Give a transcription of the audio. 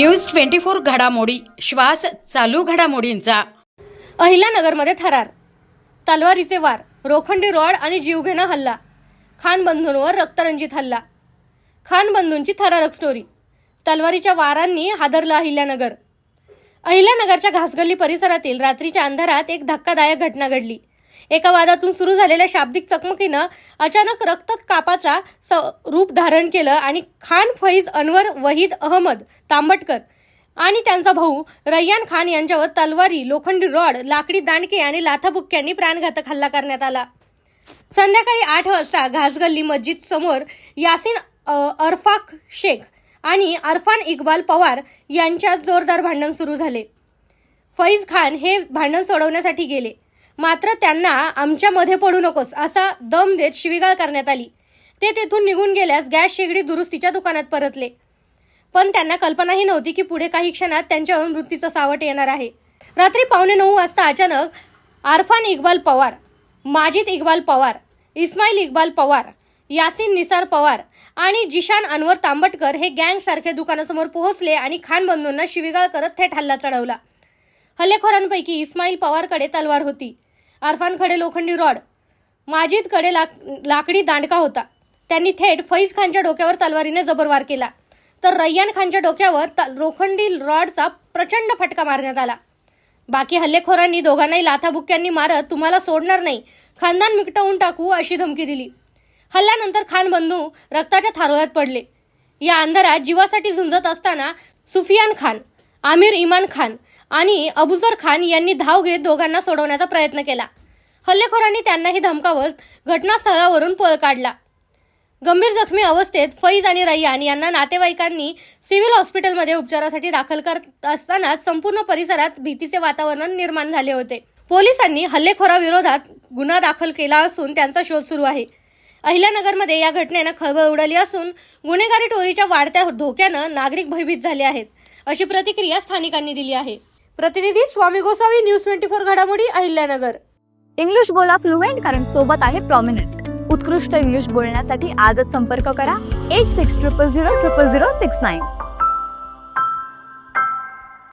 News twenty four घडामोडी. श्वास चालू घडामोडींचा. अहिल्यानगरमध्ये थरार. तलवारीचे वार. रोखंडी रॉड आणि जीवघेणा हल्ला. खान बंधूंवर रक्तरंजित हल्ला. खान बंधूंची थरारक स्टोरी. तलवारीच्या वारांनी हादरलं अहिल्यानगर अहिल्यानगरच्या घासगल्ली परिसरातील रात्रीच्या अंधारात एक धक्कादायक घटना घडली. एका वादातून सुरू झालेल्या शाब्दिक चकमकीनं अचानक रक्त कापाचा स रूप धारण केलं आणि खान फैज अनवर वहीद अहमद तांबटकर आणि त्यांचा भाऊ रय्यान खान यांच्यावर तलवारी लोखंडी रॉड लाकडी दांडके आणि लाथाबुक्क्यांनी प्राणघातक हल्ला करण्यात आला. संध्याकाळी आठ वाजता घासगल्ली मस्जिद समोर यासिन अ, अरफाक शेख आणि अरफान इक्बाल पवार यांच्यात जोरदार भांडण सुरू झाले. फैज खान हे भांडण सोडवण्यासाठी गेले. मात्र त्यांना आमच्यामध्ये पडू नकोस असा दम देत शिवीगाळ करण्यात आली. ते तेथून निघून गेल्यास गॅस शेगडी दुरुस्तीच्या दुकानात परतले. पण त्यांना कल्पनाही नव्हती की पुढे काही क्षणात त्यांच्यावर मृत्यूचं सावट येणार आहे. रात्री पावणे नऊ वाजता अचानक आरफान इक्बाल पवार माजिद इक्बाल पवार इस्माईल इक्बाल पवार यासिन निसार पवार आणि जिशान अनवर तांबटकर हे गँगसारखे दुकानासमोर पोहोचले आणि खान बंधूंना शिवीगाळ करत थेट हल्ला चढवला. हल्लेखोरांपैकी इस्माईल पवारकडे तलवार होती. अरफानकडे लोखंडी रॉड. माजिदकडे लाक लाकडी दांडका होता. त्यांनी थेट फैज खानच्या डोक्यावर तलवारीने जबरवार केला. तर रय्यान खानच्या डोक्यावर त- लोखंडी रॉडचा प्रचंड फटका मारण्यात आला. बाकी हल्लेखोरांनी दोघांनाही लाथाबुक्क्यांनी मारत तुम्हाला सोडणार नाही खानदान मिकटवून टाकू अशी धमकी दिली. हल्ल्यानंतर खान बंधू रक्ताच्या थारोळ्यात पडले. या अंधारात जीवासाठी झुंजत असताना सुफियान खान आमिर इमान खान आणि अबुजर खान यांनी धाव घेत दोघांना सोडवण्याचा प्रयत्न केला. हल्लेखोरांनी त्यांनाही धमकावत घटनास्थळावरून पळ काढला. गंभीर जखमी अवस्थेत फैज आणि रय्यान यांना नातेवाईकांनी सिव्हिल हॉस्पिटलमध्ये उपचारासाठी दाखल करत असताना संपूर्ण परिसरात भीतीचे वातावरण निर्माण झाले होते. पोलिसांनी हल्लेखोराविरोधात गुन्हा दाखल केला असून त्यांचा शोध सुरू आहे. अहिल्यानगरमध्ये या घटनेनं खळबळ उडाली असून गुन्हेगारी टोळीच्या वाढत्या धोक्यानं नागरिक भयभीत झाले आहेत अशी प्रतिक्रिया स्थानिकांनी दिली आहे. प्रतिनिधी Swami Gosavi news twenty four घडामोडी अहिल्यानगर. इंग्लिश बोला फ्लुएंट कारण सोबत आहे प्रॉमिनंट उत्कृष्ट इंग्लिश बोलण्यासाठी आजच संपर्क करा. Eight six triple zero triple zero six nine